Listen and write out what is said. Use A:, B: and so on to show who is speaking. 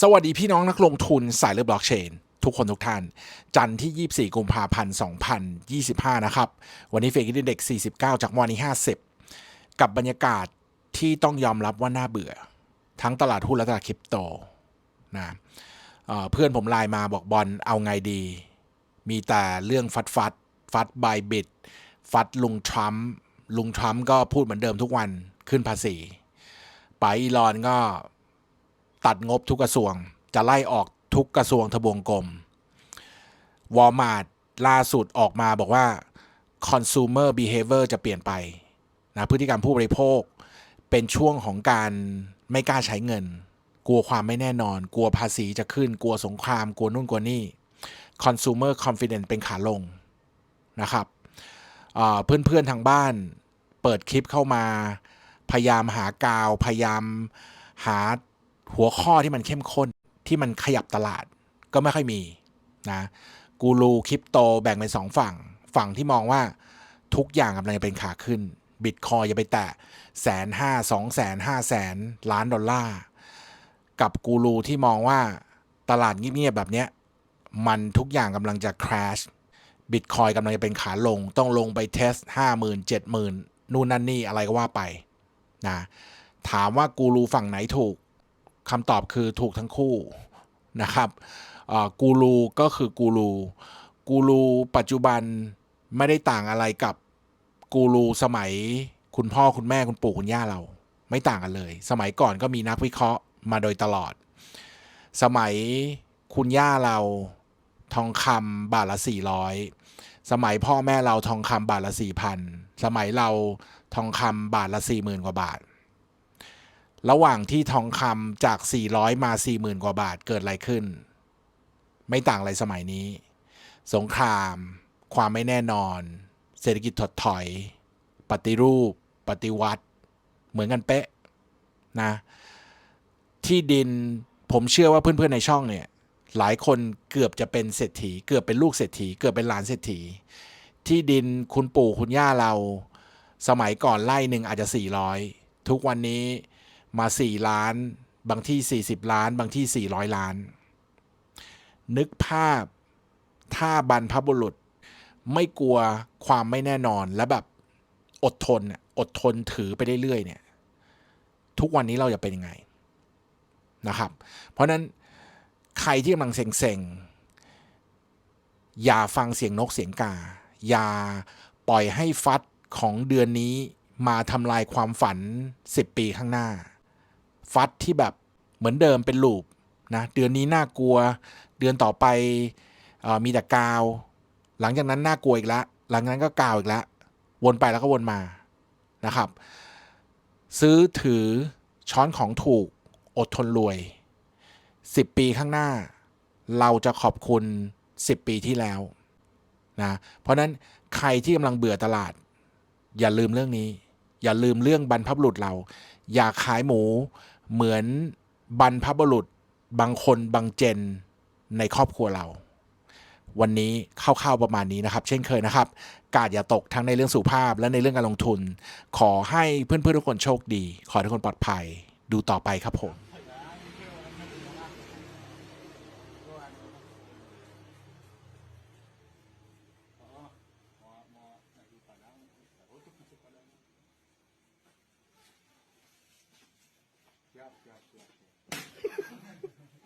A: สวัสดีพี่น้องนักลงทุนสายเลือดบล็อกเชน ทุกคนทุกท่าน จันทร์ที่ 24 กุมภาพันธ์ 2025 นะครับ วันนี้เฟกิเด็ก 49 จากวันนี้ 50 กับบรรยากาศที่ต้องยอมรับว่าน่าเบื่อ ทั้งตลาดหุ้นและตลาดคริปโตนะเเพื่อนผมไลน์มาบอกบอลเอาไงดี มีแต่เรื่องฟัดฟัดฟัดบายบิดฟัดลุงทรัมป์ลุงทรัมป์ก็พูดเหมือนเดิมทุกวันขึ้นภาษีไปอีลอนก็ ตัดงบทุกกระทรวง จะไล่ออกทุกกระทรวงทบวงกรมวอลมาร์ทล่าสุดออกมาบอกว่า consumer behavior จะเปลี่ยนไปนะพฤติกรรมผู้บริโภค เป็นช่วงของการไม่กล้าใช้เงิน กลัวความไม่แน่นอน กลัวภาษีจะขึ้น กลัวสงคราม กลัวนู่นกลัวนี่ consumer confidence เป็นขาลงนะครับอ่าเพื่อนๆทางบ้านเปิดคลิปเข้ามา พยายามหากาว พยายามหา หัวข้อที่มันเข้มข้นที่มันขยับตลาดก็ไม่ค่อยมีนะกูรูคริปโตแบ่งเป็นสองฝั่ง ฝั่งที่มองว่าทุกอย่างกำลังจะเป็นขาขึ้นบิตคอยอย่าไปแตะแสนห้าสองแสนห้าแสนล้านดอลลาร์ กับกูรูที่มองว่าตลาดเงียบๆแบบเนี้ยมันทุกอย่างกำลังจะ crash บิตคอยกำลังจะเป็นขาลง ต้องลงไปเทสห้าหมื่นเจ็ดหมื่นนู่นนั่นนี่อะไรก็ว่าไปนะถามว่ากูรูฝั่งไหนถูก คำตอบคือถูกทั้งคู่นะครับกูรูก็คือกูรูกูรูปัจจุบันไม่ได้ต่างอะไรกับกูรูสมัยคุณพ่อคุณแม่คุณปู่คุณย่าเรา ไม่ต่างกันเลย สมัยก่อนก็มีนักวิเคราะห์มาโดยตลอด สมัยคุณย่าเราทองคำบาทละสี่ร้อยสมัยพ่อแม่เราทองคำบาทละสี่พันสมัยเราทองคำบาทละสี่หมื่นกว่าบาท ระหว่างที่ทองคำจาก 400 มา 40,000 กว่าบาทเกิดอะไรขึ้น ไม่ต่างอะไรสมัยนี้ สงคราม ความไม่แน่นอน เศรษฐกิจถดถอย ปฏิรูป ปฏิวัติ เหมือนกันเป๊ะนะ ที่ดินผมเชื่อว่าเพื่อนๆในช่องเนี่ย หลายคนเกือบจะเป็นเศรษฐี เกือบเป็นลูกเศรษฐี เกือบเป็นหลานเศรษฐี ที่ดินคุณปู่คุณย่าเรา สมัยก่อนไล่หนึ่งอาจจะ 400 ทุกวันนี้ มา 4 ล้าน บางที่ 40 ล้าน บางที่ 400 ล้าน นึกภาพถ้าบรรพบุรุษไม่กลัวความไม่แน่นอนและแบบอดทนอดทนถือไปเรื่อยๆเนี่ย ทุกวันนี้เราจะเป็นยังไงนะครับ เพราะฉะนั้นใครที่กำลังเซ็งๆ อย่าฟังเสียงนกเสียงกา อย่าปล่อยให้ฟัดของเดือนนี้มาทำลายความฝัน 10 ปีข้างหน้า ฟัดที่แบบเหมือนเดิมเป็นลูปนะเดือนนี้น่ากลัว เดือนต่อไปออมีแต่กาว หลังจากนั้นน่ากลัวอีกแล้วหลังจากนั้นก็กาวอีกแล้ววนไปแล้วก็วนมานะครับ ซื้อถือช้อนของถูกอดทนรวย 10 ปีข้างหน้า เราจะขอบคุณ 10 ปีที่แล้วนะเพราะนั้นใครที่กำลังเบื่อตลาด อย่าลืมเรื่องนี้ อย่าลืมเรื่องบรรพบุรุษเรา อย่าขายหมู เหมือนบรรพบุรุษบางคนบางเจนในครอบครัวเรา วันนี้คร่าวๆประมาณนี้นะครับ เช่นเคยนะครับ กาดอย่าตกทั้งในเรื่องสุภาพและในเรื่องการลงทุน ขอให้เพื่อนๆทุกคนโชคดี ขอให้ทุกคนปลอดภัย ดูต่อไปครับผม gotcha.